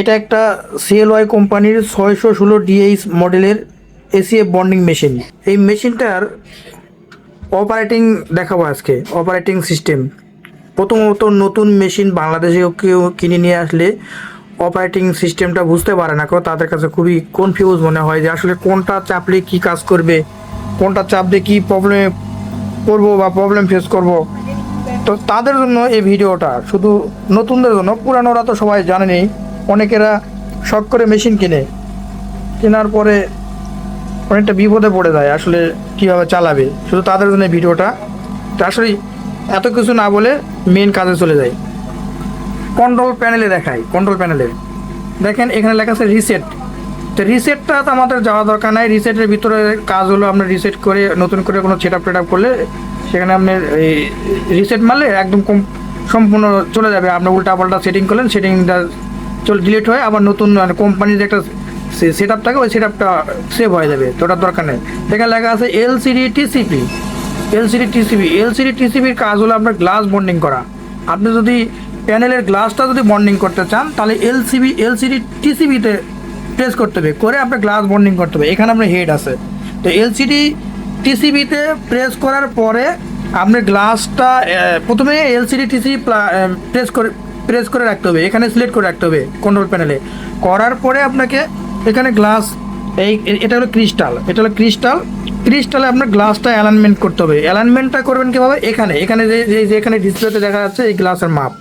এটা একটা সিএলওয়াই কোম্পানির ছয়শো ষোলো ডিএইচ মডেলের এসিএফ বন্ডিং মেশিন এই মেশিনটার অপারেটিং দেখাবো আজকে অপারেটিং সিস্টেম প্রথমত নতুন মেশিন বাংলাদেশে কেউ কিনে নিয়ে আসলে অপারেটিং সিস্টেমটা বুঝতে পারে না, কারণ তাদের কাছে খুবই কনফিউজ মনে হয় যে আসলে কোনটা চাপলে কি কাজ করবে, কোনটা চাপলে কি প্রবলেমে পড়ব বা প্রবলেম ফেস করব। তো তাদের জন্য এই ভিডিওটা, শুধু নতুনদের জন্য, পুরানোরা তো সবাই জানেনি। অনেকেরা শখ করে মেশিন কিনে। কেনার পরে অনেকটা বিপদে পড়ে যায় আসলে কীভাবে চালাবে। শুধু তাদের জন্য ভিডিওটা। আসলে এত কিছু না বলে মেন কাজে চলে যায়। কন্ট্রোল প্যানেলে দেখায় কন্ট্রোল প্যানেলে দেখেন এখানে লেখা আছে রিসেট তো রিসেটটা তো আমাদের যাওয়া দরকার নাই। রিসেটের ভিতরে কাজ হলো আমরা রিসেট করে, নতুন করে কোনো সেট আপ করলে সেখানে আপনি এই রিসেট মারলে একদম কম সম্পূর্ণ চলে যাবে। আপনার উল্টা পাল্টা সেটিং করলেন সেটিংটা চলে ডিলিট হয়ে, আবার নতুন কোম্পানির একটা সেট আপ থাকে, ওই সেট আপটা সেভ হয়ে যাবে, তো ওটার দরকার নেই। এখানে লেখা আছে LCD TCP LCD TCB LCD টিসিবির কাজ হলো আপনার গ্লাস বন্ডিং করা। আপনি যদি প্যানেলের গ্লাসটা যদি বন্ডিং করতে চান, তাহলে এলসিবি এলসিডি টিসিবিতে প্রেস করতে হবে, করে আপনার গ্লাস বন্ডিং করতে হবে। এখানে আপনার হেড আছে। তো এলসিডি টিসিবিতে প্রেস করার পরে আপনি গ্লাসটা প্রথমে এলসিডি টিসিবি প্রেস করে প্রেস করে রাখতে হবে, এখানে সিলেক্ট করে রাখতে হবে কন্ট্রোল প্যানেলে করার পরে আপনাকে এখানে গ্লাস এই এটা হলো ক্রিস্টাল এটা হলো ক্রিস্টাল ক্রিস্টালে আপনার গ্লাসটা অ্যালাইনমেন্ট করতে হবে। অ্যালাইনমেন্টটা করবেন কীভাবে? এখানে এখানে যে, যে- এখানে ডিসপ্লেতে দেখা যাচ্ছে এই গ্লাসের মাপ।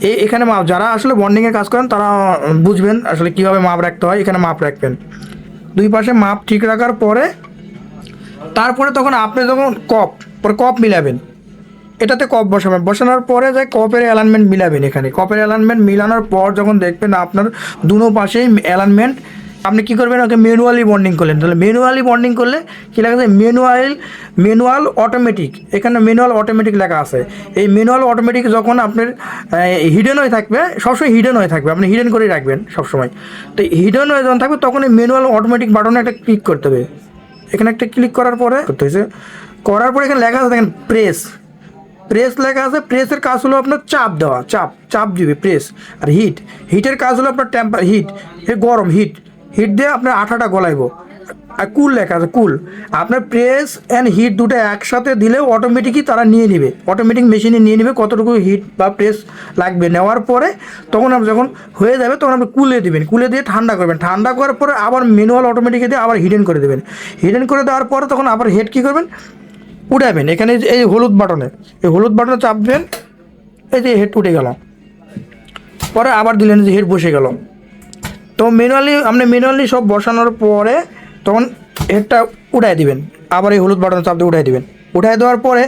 এই, এখানে মাপ, যারা আসলে বন্ডিংয়ের কাজ করেন, তারা বুঝবেন আসলে কীভাবে মাপ রাখতে হয়, এখানে মাপ রাখবেন। দুই পাশে মাপ ঠিক রাখার পরে, তারপরে তখন আপনি যখন কপ পরে কপ মিলাবেন এটাতে কপ বসাবেন বসানোর পরে যে কপের অ্যালাইনমেন্ট মিলাবেন এখানে। কপের অ্যালাইনমেন্ট মিলানোর পর যখন দেখবেন আপনার দুনো পাশেই অ্যালাইনমেন্ট আপনি কী করবেন? ওকে ম্যানুয়ালি বন্ডিং করলেন। তাহলে ম্যানুয়ালি বন্ডিং করলে কী লেখা আছে? ম্যানুয়াল ম্যানুয়াল অটোমেটিক এখানে ম্যানুয়াল অটোমেটিক লেখা আছে। এই ম্যানুয়াল অটোমেটিক যখন আপনার হিডেন হয়ে থাকবে, সবসময় হিডেন হয়ে থাকবে। আপনি হিডেন করেই রাখবেন সবসময়। তো হিডেন হয়ে যখন থাকবে তখন এই ম্যানুয়াল অটোমেটিক বাটনে একটা ক্লিক করতে হবে। এখানে একটা ক্লিক করার পরে, করতে হয়েছে। করার পরে এখানে লেখা আছে, দেখেন প্রেস প্রেস লেখা আছে প্রেসের কাজ হলো আপনার চাপ দেওয়া, চাপ চাপ দিবে প্রেস আর হিট হিটের কাজ হলো আপনার টেম্পার হিট এ গরম হিট হিট দিয়ে আপনার আঠাটা গলাইবো, আর কুল লেখা আছে কুল আপনার প্রেস অ্যান্ড হিট দুটো একসাথে দিলেও অটোমেটিকই তারা নিয়ে নেবে অটোমেটিক মেশিনে নিয়ে নেবে কতটুকু হিট বা প্রেস লাগবে। নেওয়ার পরে তখন আপনি যখন হয়ে যাবে, তখন আপনি কুলে দেবেন কুলে দিয়ে ঠান্ডা করবেন, ঠান্ডা করার পরে আবার ম্যানুয়াল অটোমেটিকে দিয়ে আবার হিডেন করে দেবেন। হিডেন করে দেওয়ার পরে তখন আবার হেড কী করবেন? উঠাবেন। এখানে এই হলুদ বাটনে। এই হলুদ বাটনে চাপবেন, এই যে হেড উঠে গেল। পরে আবার দিলেন যে হেড বসে গেল। তো ম্যানুয়ালি আপনি ম্যানুয়ালি সব বসানোর পরে তখন হেডটা উঠাই দিবেন। আবার এই হলুদ বাটনে চাপ দিয়ে উঠাই দিবেন। উঠাই দেওয়ার পরে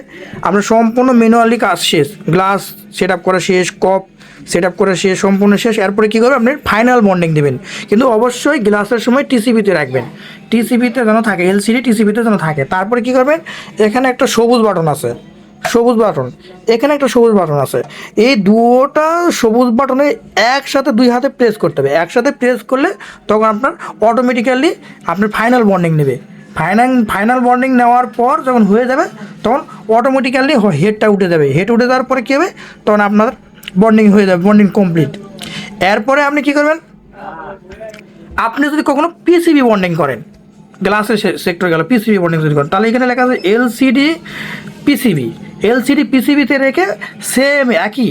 আপনার সম্পূর্ণ ম্যানুয়ালি কাজ শেষ। গ্লাস সেট আপ করা শেষ কপ সেট আপ করা শেষ সম্পূর্ণ শেষ। এরপরে কী করবেন আপনি ফাইনাল বন্ডিং দেবেন। কিন্তু অবশ্যই গ্লাসের সময় টিসিবিতে রাখবেন। টিসিবিতে যেন থাকে এলসিডি টিসিবিতে যেন থাকে। তারপরে কী করবেন? এখানে একটা সবুজ বাটন আছে। সবুজ বাটন এখানে একটা সবুজ বাটন আছে। এই দুটা সবুজ বাটনে একসাথে দুই হাতে প্রেস করতে হবে। একসাথে প্রেস করলে তখন আপনার অটোমেটিক্যালি আপনার ফাইনাল বন্ডিং নেবে। ফাইনাল ফাইনাল বন্ডিং নেওয়ার পর যখন হয়ে যাবে, তখন অটোমেটিক্যালি হেডটা উঠে যাবে। হেড উঠে যাওয়ার পরে কী হবে? তখন আপনার বন্ডিং হয়ে যাবে বন্ডিং কমপ্লিট এরপরে আপনি কী করবেন? আপনি যদি কখনো পিসিবি বন্ডিং করেন গ্লাসের সেক্টর গেল পিসিবি বন্ডিং যদি করেন, তাহলে এখানে লেখা আছে এলসিডি পিসিবি এলসিডি পিসিবিতে রেখে সেম একই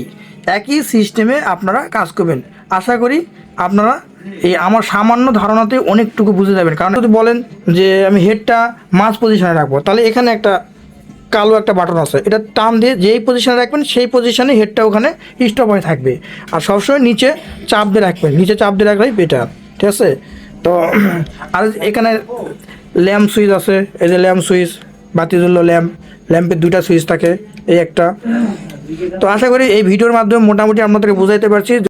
একই সিস্টেমে আপনারা কাজ করবেন। আশা করি আপনারা এই আমার সামান্য ধারণাতে অনেকটুকু বুঝে যাবেন। কারণ যদি বলেন যে আমি হেডটা মাঝ পজিশনে রাখব, তাহলে এখানে একটা কালো একটা বাটন আছে। এটা টান দিয়ে যেই পজিশনে রাখবেন, সেই পজিশনে হেডটা ওখানে স্টপ হয়ে থাকবে। আর সবসময় নিচে চাপ দিয়ে রাখবেন। নিচে চাপ দিয়ে রাখলেই বেটার ঠিক আছে? তো, আর এখানে ল্যাম্প সুইচ আছে। এই যে ল্যাম্প সুইচ বাতি জ্বললো ল্যাম্প ল্যাম্পের দুটা সুইচ থাকে, এই একটা। তো আশা করি এই ভিডিওর মাধ্যমে মোটামুটি আপনাদেরকে বোঝাইতে পারছি